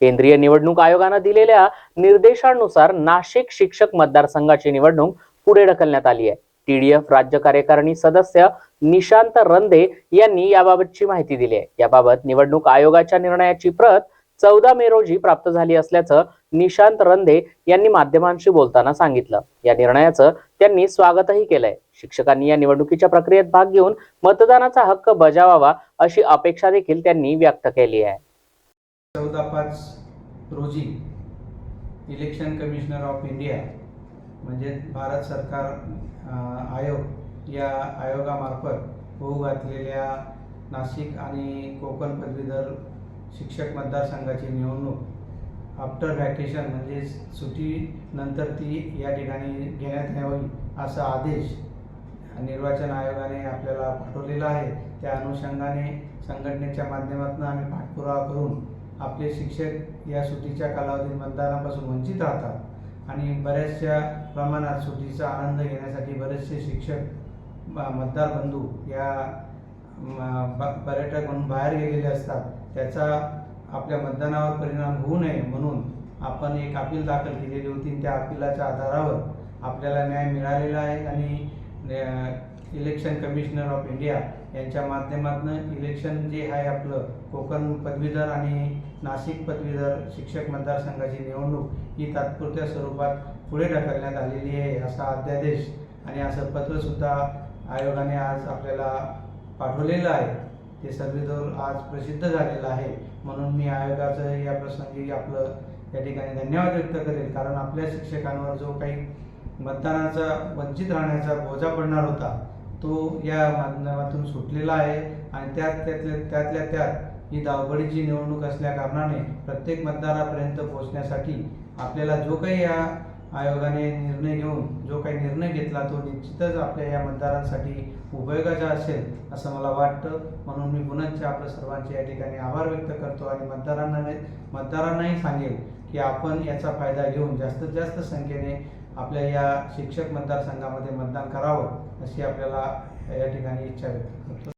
केंद्रीय निवडणूक आयोगानं दिलेल्या निर्देशानुसार नाशिक शिक्षक मतदारसंघाची निवडणूक पुढे ढकलण्यात आली आहे. टीडीएफ राज्य कार्यकारिणी सदस्य निशांत रंदे यांनी याबाबतची माहिती दिली आहे. याबाबत निवडणूक आयोगाच्या निर्णयाची प्रत चौदा मे रोजी प्राप्त झाली असल्याचं निशांत रंदे यांनी माध्यमांशी बोलताना सांगितलं. या निर्णयाचं त्यांनी स्वागतही केलंय. शिक्षकांनी या निवडणुकीच्या प्रक्रियेत भाग घेऊन मतदानाचा हक्क बजावावा अशी अपेक्षा देखील त्यांनी व्यक्त केली आहे. चौदा पाच रोजी इलेक्शन कमिशनर ऑफ इंडिया म्हणजे भारत सरकार आयोग या आयोगामार्फत होऊ घातलेल्या नाशिक आणि कोकण पदवीधर शिक्षक मतदारसंघाची निवडणूक. आफ्टर व्हॅकेशन म्हणजे सुट्टीनंतर ती या ठिकाणी घेण्यात यावी असा आदेश निर्वाचन आयोगाने आपल्याला पाठवलेला आहे. त्या अनुषंगाने संघटनेच्या माध्यमातून आम्ही पाठपुरावा करून आपले शिक्षक या सुट्टीच्या कालावधीत मतदानापासून वंचित राहतात. आणि बऱ्याचशा प्रमाणात सुट्टीचा आनंद घेण्यासाठी बरेचसे शिक्षक मतदार बंधू या पर्यटक म्हणून बाहेर गेलेले असतात. त्याचा आपल्या मतदानावर परिणाम होऊ नये म्हणून आपण एक अपील दाखल केलेली होती. त्या अपिलाच्या आधारावर आपल्याला न्याय मिळालेला आहे आणि इलेक्शन कमिशनर ऑफ इंडिया यांच्या माध्यमातून इलेक्शन जे आहे आपलं कोकण पदवीधर आणि नाशिक पदवीधर शिक्षक मतदारसंघाची निवडणूक ही तात्पुरत्या स्वरूपात पुढे ढकलण्यात आलेली आहे असा अध्यादेश आणि असं पत्रसुद्धा आयोगाने आज आपल्याला पाठवलेलं आहे. ते सर्वेदूर आज प्रसिद्ध झालेलं आहे. म्हणून मी आयोगाचं या प्रसंगी आपलं या ठिकाणी धन्यवाद व्यक्त करेल. कारण आपल्या शिक्षकांवर जो काही मतदानाचा वंचित राहण्याचा बोजा पडणार होता तो या माध्यमातून सुटलेला आहे आणि त्यात त्यातल्या त्यातल्या त्यात ही धावपळीची निवडणूक असल्या कारणाने प्रत्येक मतदारापर्यंत पोहोचण्यासाठी आपल्याला जो काही या आयोगाने निर्णय घेऊन जो काही निर्णय घेतला तो निश्चितच आपल्या या मतदारांसाठी उपयोगाचा असेल असं मला वाटतं. म्हणून मी पुनश्च आपल्या सर्वांचे या ठिकाणी आभार व्यक्त करतो आणि मतदारांना मतदारांनाही सांगेल की आपण याचा फायदा घेऊन जास्तीत जास्त संख्येने आपल्या या शिक्षक मतदारसंघामध्ये मतदान करावं अशी आपल्याला या ठिकाणी इच्छा व्यक्त करतो.